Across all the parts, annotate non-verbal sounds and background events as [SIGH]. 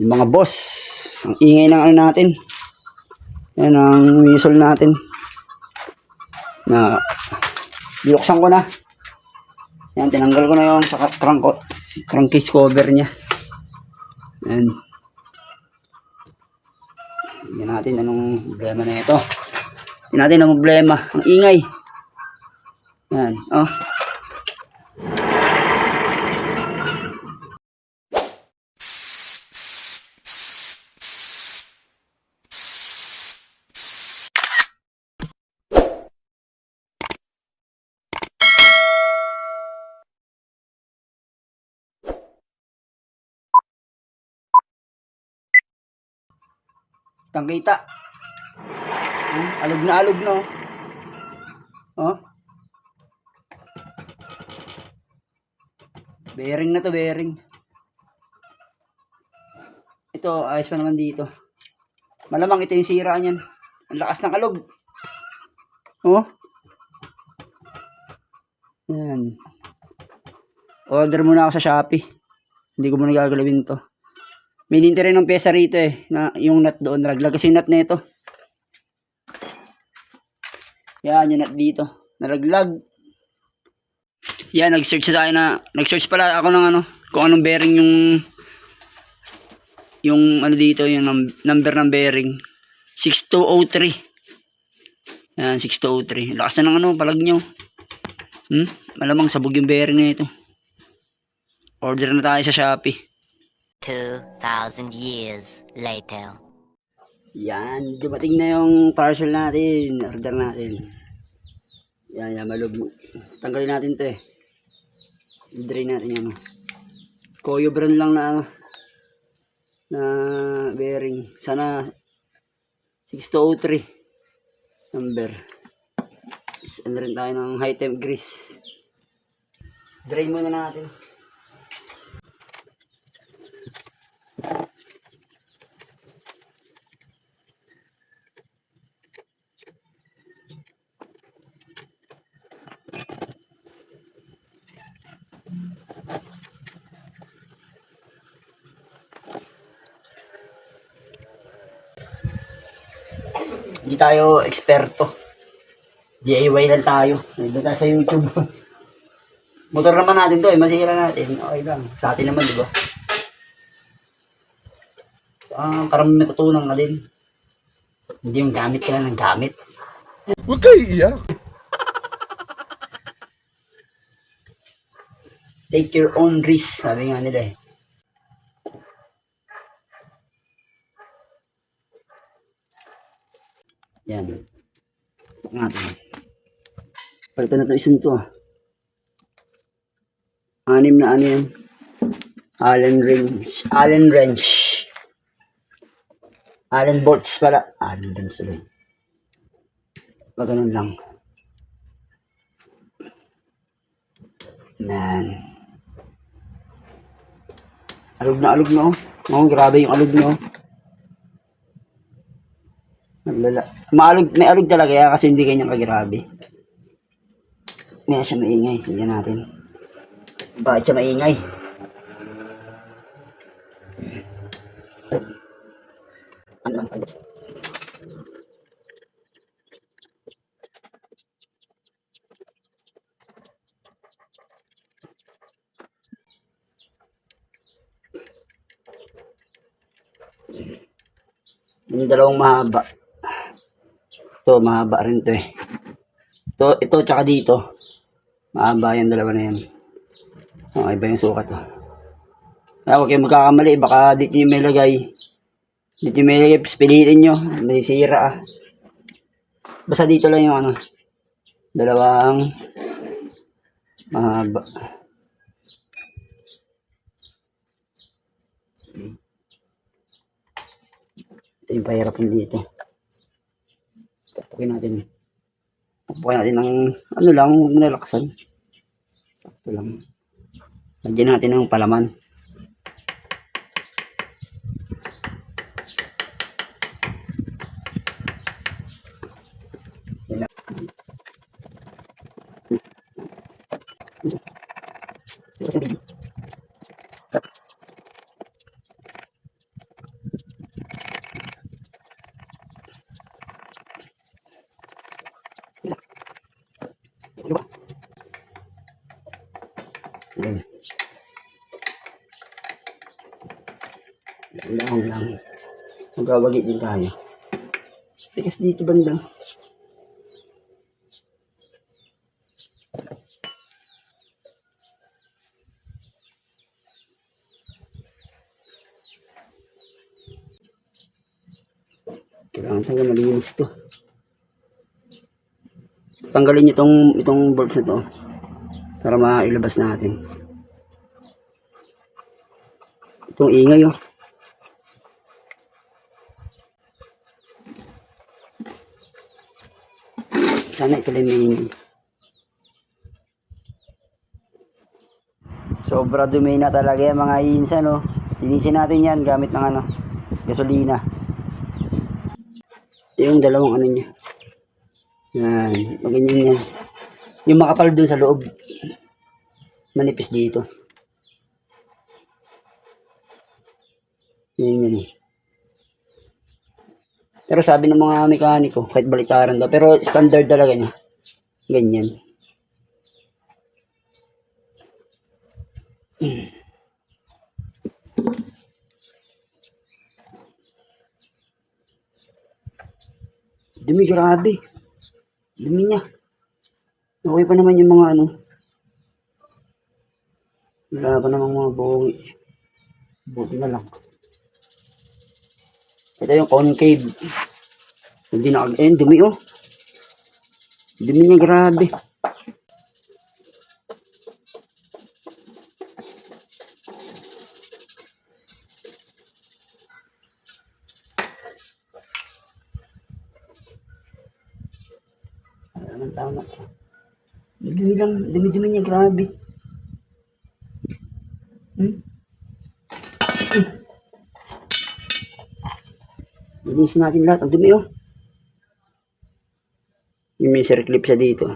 Yung mga boss. Ang ingay ng ano natin. Yan ang whistle natin. Na binuksan ko na. Yan, tinanggal ko na yung sa crank, crankcase cover niya. Yan. Tingnan natin anong problema na ito. Tingnan natin ang problema. Ang ingay. Yan. Oh. Kitang kita. Oh, alog na alog no. Oh. Bearing na to, bearing. Ito, ayos pa naman dito. Malamang ito yung sira niyan. Ang lakas ng alog. Oh. Yan. Order muna ako sa Shopee. Hindi ko muna gagalawin to. Mininte rin ng pesa rito eh, na yung nut doon, nalaglag kasi yung nut na ito. Yan, yung nut dito, nalaglag. Yan, nag-search tayo na, nag-search pala ako ng ano, kung anong bearing yung, yung ano dito, yung num- number ng bearing. 6203. Yan, 6203. Lakas na ng ano, palag nyo. Hmm? Malamang sabog yung bearing na ito. Order na tayo sa Shopee. 2,000 years later. Yan, dumating na yung parcel natin, order natin. Yan, yan, malub. Tanggalin natin to eh. I-drain natin yan. oh. Koyo brand lang na ano, na bearing. Sana 6203 number. Ano tayo ng high temp grease. Drain muna natin. Hindi tayo eksperto. DIY lang tayo. Nandun tayo sa YouTube. [LAUGHS] Motor naman natin to eh. Masira natin. Okay lang. Sa atin naman, di ba? Ah, parang may natutunan ka din. Hindi yung gamit ka lang ng gamit. Huwag kayo iiyak. Take your own risk, sabi nga nila eh. Yan. Ito natin. Palitan na ito isang to ah. Anim na ano yan. Allen wrench. Allen wrench. Allen bolts pala. Allen wrench tuloy. Pag ganun lang. Man. Alog na alog na oh. Oh, grabe yung alog na oh. Maalog, may alog talaga yan kasi hindi ganyan kagrabe. May siya maingay. Tignan natin. Bakit siya maingay? Ano lang pala? Yung dalawang mahaba. Ito, mahaba rin to eh. Ito, ito tsaka dito. Mahaba yung dalawa na yan. Oh, iba yung sukat oh. Ah, kayong magkakamali. Baka dito nyo may lagay. Dito nyo may Pilitin nyo. May sira ah. Basta dito lang yung ano. Dalawang mahaba. Ito yung pahirapan dito. Papukin natin. Papukin natin ng ano lang, huwag nalaksan. Sakto lang. Lagyan natin ng palaman. sa tubig. Ayan. Lang lang. Din tayo. Tigas dito bandang. Kailangan talaga malinis to. Tanggalin itong, itong bolts na to. Para mailabas natin. Itong ingay oh. Sana ito lang may ingay. Sobra dumi na talaga yan mga insan no. Linisin natin yan gamit ng ano, gasolina. Ito yung dalawang ano niya. Yan, maganyan yan. Yung makapal dun sa loob. Manipis dito. Yan yan eh. Pero sabi ng mga mekaniko, kahit baliktaran daw, pero standard talaga niya. Ganyan. Dumi, grabe. Dumi niya. Okay pa naman yung mga ano. Wala pa namang mga buwi. Buti na lang. Ito yung concave. Hindi na, eh, dumi oh. Dumi niya, grabe. Grabe. Hmm? Linisin natin lahat. Ang dumi oh. Yung may circlip siya dito.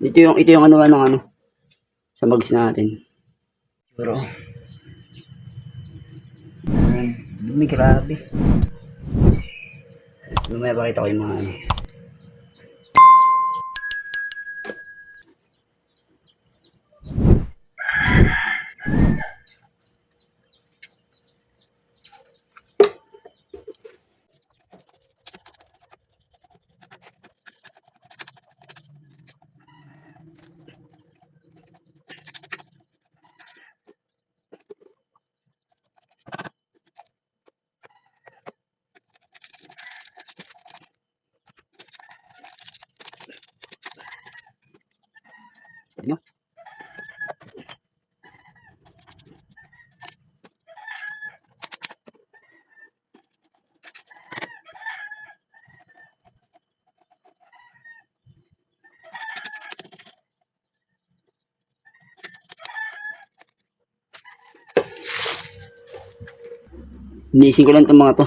Ito yung, ito yung ano, ano, ano. Sa mags natin. Pero, Ayan. Dumi, grabe. Lumaya pakita ko yung mga. Ano? Inisin ko lang itong mga to.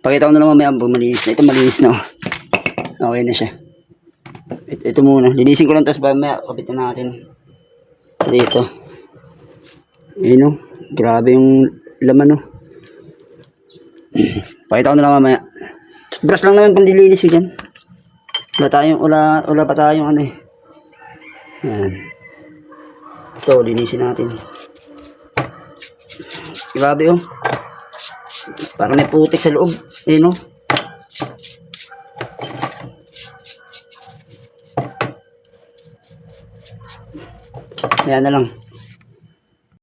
Pakita ko na lang mamaya pag malinis na. Ito malinis na. oh. Okay na siya. Ito, ito muna. Linisin ko lang tapos mamaya kapitan natin. Dito. Ayun oh. Grabe yung laman oh. [CLEARS THROAT] Pakita ko na lang mamaya. Brush lang naman pang dilinis ko dyan. Wala tayong, wala, wala pa tayong ano eh. Yan. Ito, linisin natin. Grabe oh. Parang may putik sa loob. Ayun oh. Ayan na lang.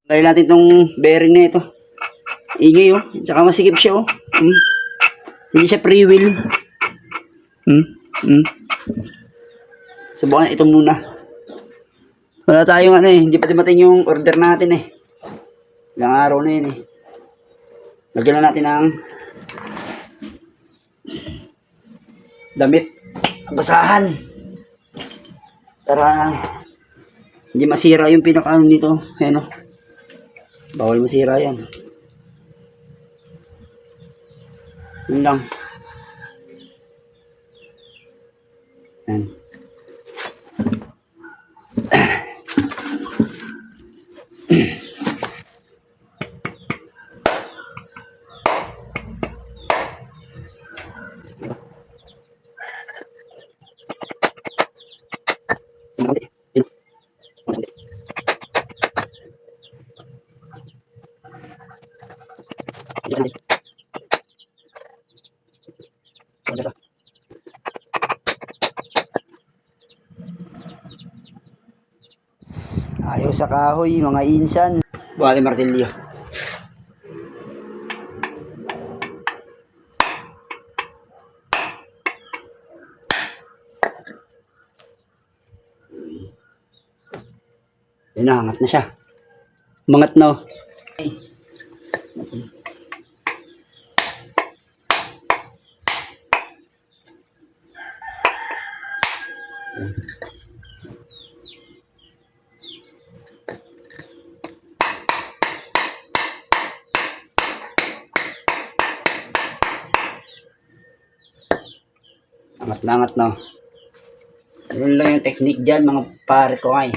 Tanggalin natin tong bearing na ito. Ingay oh. Tsaka masikip siya oh. Hmm. Hindi siya free wheel. Hmm. Hmm. Subukan ito muna. Wala tayong ano eh. Hindi pa dumating yung order natin eh. Ilang araw na yun eh. Lagyan na natin ng damit. Basahan. Para hindi masira yung pinakaano nito. Ayan o. Bawal masira yan. Yun lang. Ayan. Ayaw sa kahoy, mga insan. Buhati martilyo. Yun na, angat na siya. Mangat na. oh. Ay. Angat na, angat na. Yun lang yung technique dyan, mga pare ko ay.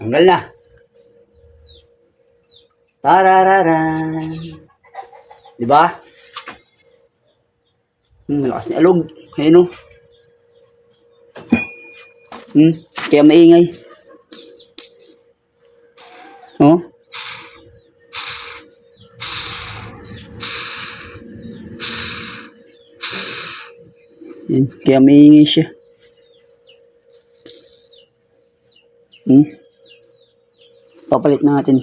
Tanggal na. Tarararan. Di ba? Hmm, malakas ni alog. Ayun o. Hmm, kaya maingay. Yan, kaya maingay siya. Hmm? Papalit natin.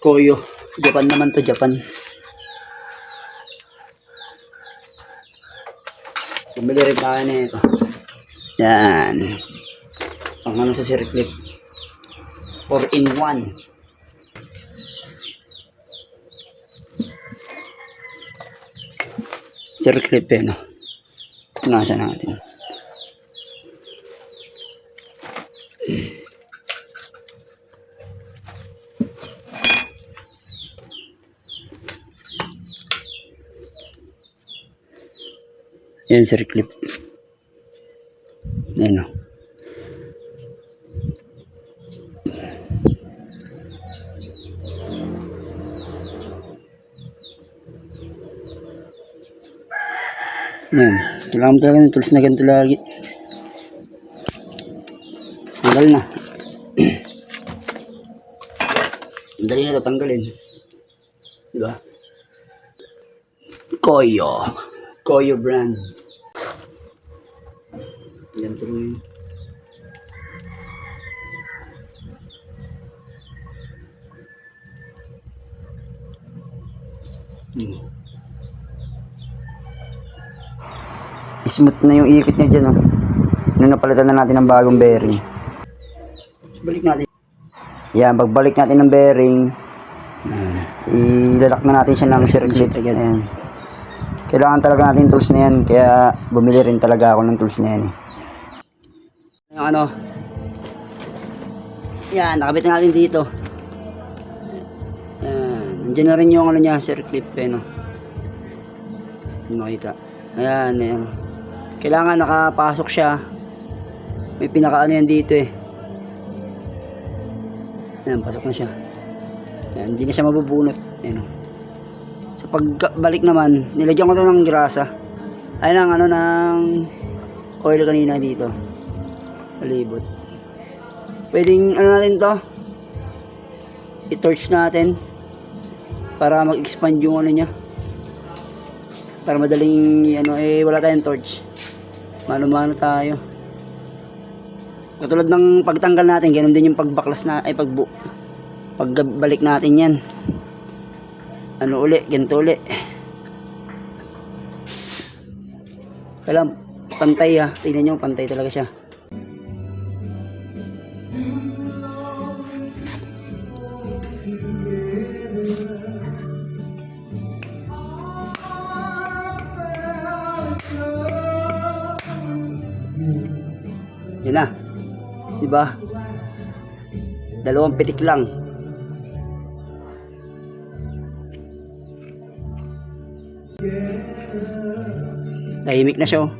Koyo. Japan naman to, Japan. Bumili rin tayo na ito. Yan. Ang ano sa circlip. 4 in 1. Circlip eh, no? Nasa natin. Yan, circlip. Yan, no? Yan. Kailangan talaga ng tools na ganito lagi. Tanggal na. [CLEARS THROAT] Dali na ito tanggalin. Diba? Koyo. Koyo brand. Yan tuloy. Hmm. Smooth na yung ikot niya dyan, oh. Nung napalitan na natin ng bagong bearing. Balik natin. Yan, pagbalik natin ng bearing, ilalak na natin siya ng circlip. Ayan. Kailangan talaga natin tools na yan, kaya bumili rin talaga ako ng tools na yan. Eh. Yung ano, yan, nakabit na natin dito. Yan, nandiyan na rin yung ano niya, circlip eh, no. Hindi makita. Ayan, ayan. Kailangan nakapasok siya. May pinakaano yan dito eh. Ayan, pasok na siya. Ayan, hindi na siya mabubunot. Ayan o. Sa pagbalik naman, nilagyan ko to ng grasa. Ay ng ano ng oil kanina dito. Palibot. Pwedeng ano natin to? I-torch natin para mag-expand yung ano niya. Para madaling ano eh wala tayong torch. Mano-mano tayo. Katulad ng pagtanggal natin, ganun din yung pagbaklas na ay pagbu pagbalik natin 'yan. Ano uli, ganito uli. Kailangan pantay ha. Tingnan nyo, pantay talaga siya. Diba? Dalawang pitik lang. Tahimik na siya oh.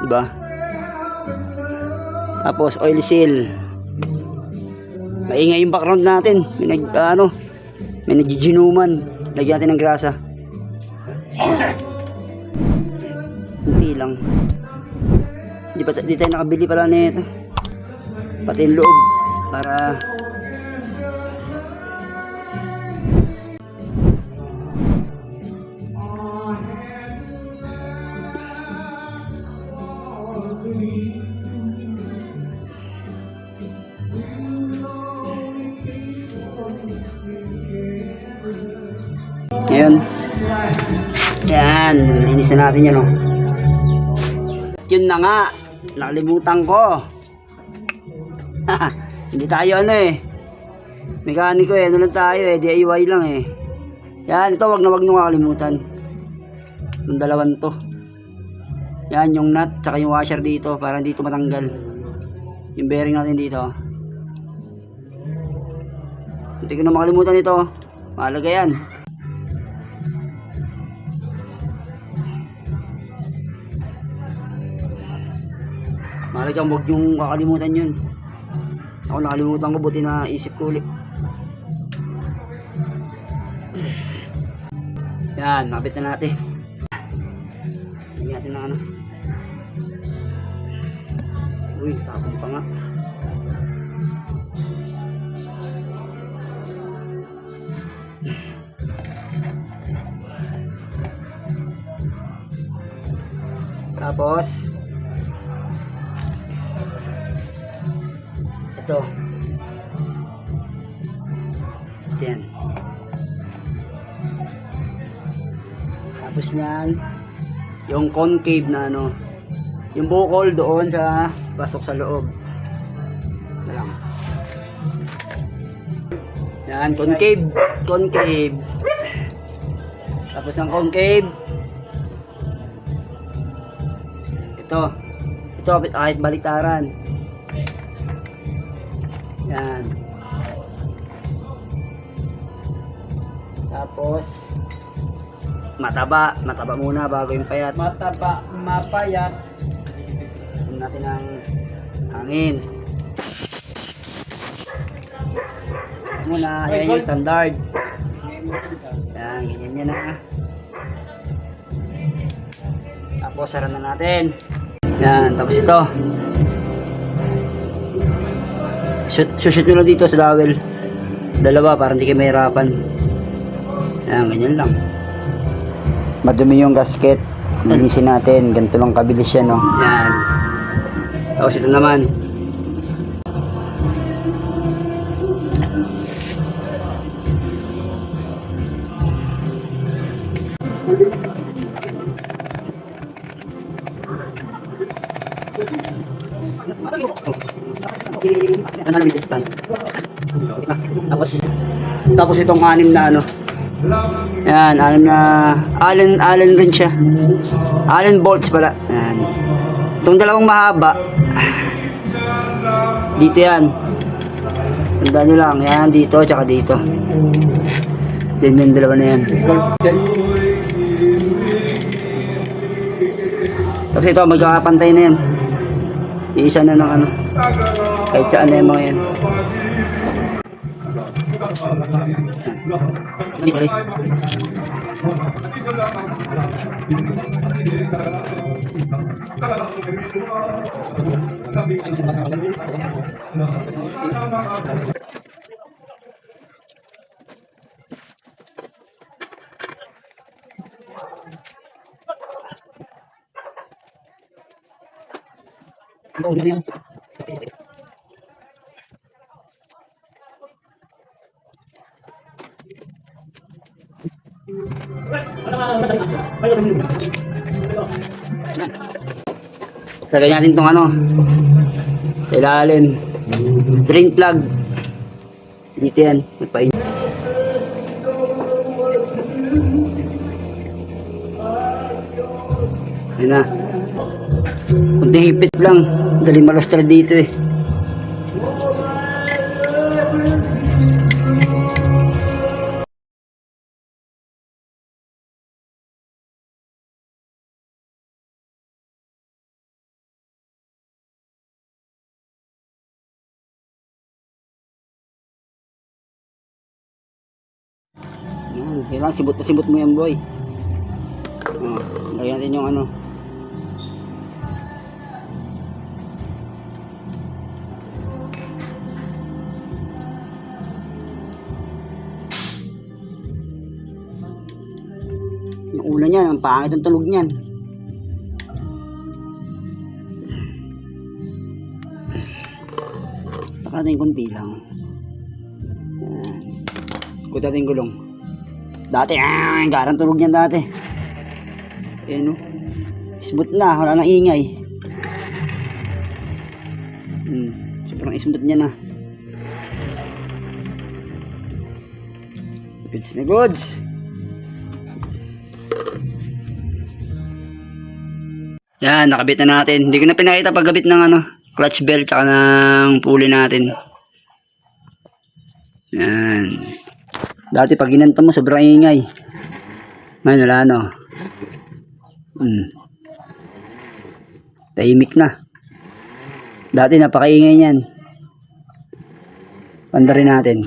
Diba? Tapos oil seal. Maingay yung background natin. May nag, ano, may nagjiginuman. Lagyan natin ng grasa. Hindi lang. Di, pa, di tayo nakabili pala nito. Pati yung loob. Para Ngayon. Yan, linis na natin yan, oh. Yun na nga, nakalimutan ko. [LAUGHS] Hindi tayo ano eh. Mekaniko eh, ano lang tayo eh, DIY lang eh. Yan, ito wag na wag nyo kakalimutan. Itong dalawan to. Yan, yung nut, tsaka yung washer dito, para dito matanggal. Yung bearing natin dito. Hindi ko na makalimutan ito. Mahalaga yan. Mahalaga huwag yung kakalimutan yun. Ako nakalimutan ko, buti na isip ko ulit. Yan, mabit na natin. Lagyan natin ng ano. Uy, tapon pa nga. Tapos, ito. Ito yan. Tapos niyan, yung concave na ano, yung bukol doon sa pasok sa loob. Lang. Yan, concave. Concave. Tapos ang concave, ito. Ito, kahit baliktaran. Yan. Tapos, mataba. Mataba muna bago yung payat. Mataba, mapayat. Tignan natin ang hangin. Muna, yan yung standard. Yan, ganyan yan na. Tapos, sara na natin. Yan, tapos ito. Shoot, shoot nyo lang dito sa dowel. Dalawa, para hindi kayo mahirapan. Yan, ganyan lang. Madumi yung gasket. Linisin natin. Ganito lang kabilis yan, no? Yan. Tapos ito naman. Tapos itong anim na ano. Yan, anim na Allen Allen rin siya. Allen bolts pala. Yan. Itong dalawang mahaba. Dito yan. Tandaan nyo lang. Yan, dito, tsaka dito. Then yung dalawa na yan. Tapos ito, magkakapantay na yan. Iisa na ng ano. Kahit saan na yung mga yan. Ulo na yan. Lagay natin tong ano sa ilalim. Drain plug. Dito yan. Magpain. Ayun na. Kunti hipit lang. Dali malastra dito eh. Yan, sibot na sibot mo yan boy. Oh, natin yung ano. Yung ulan niyan, ang pangit ang tunog niyan. Taka natin konti lang. Ayan. Kuta natin gulong. Dati, ah, garang tulog niyan dati. Ayan o. Smooth na, wala nang ingay. Hmm, sobrang smooth niya na. Goods na goods. Yan, nakabit na natin. Hindi ko na pinakita pagkabit ng ano, clutch belt tsaka ng pulley natin. Yan. Dati pag ginanto mo, sobrang ingay. Ngayon, wala no. Hmm. Tahimik na. Dati napakaingay niyan. Panda rin natin.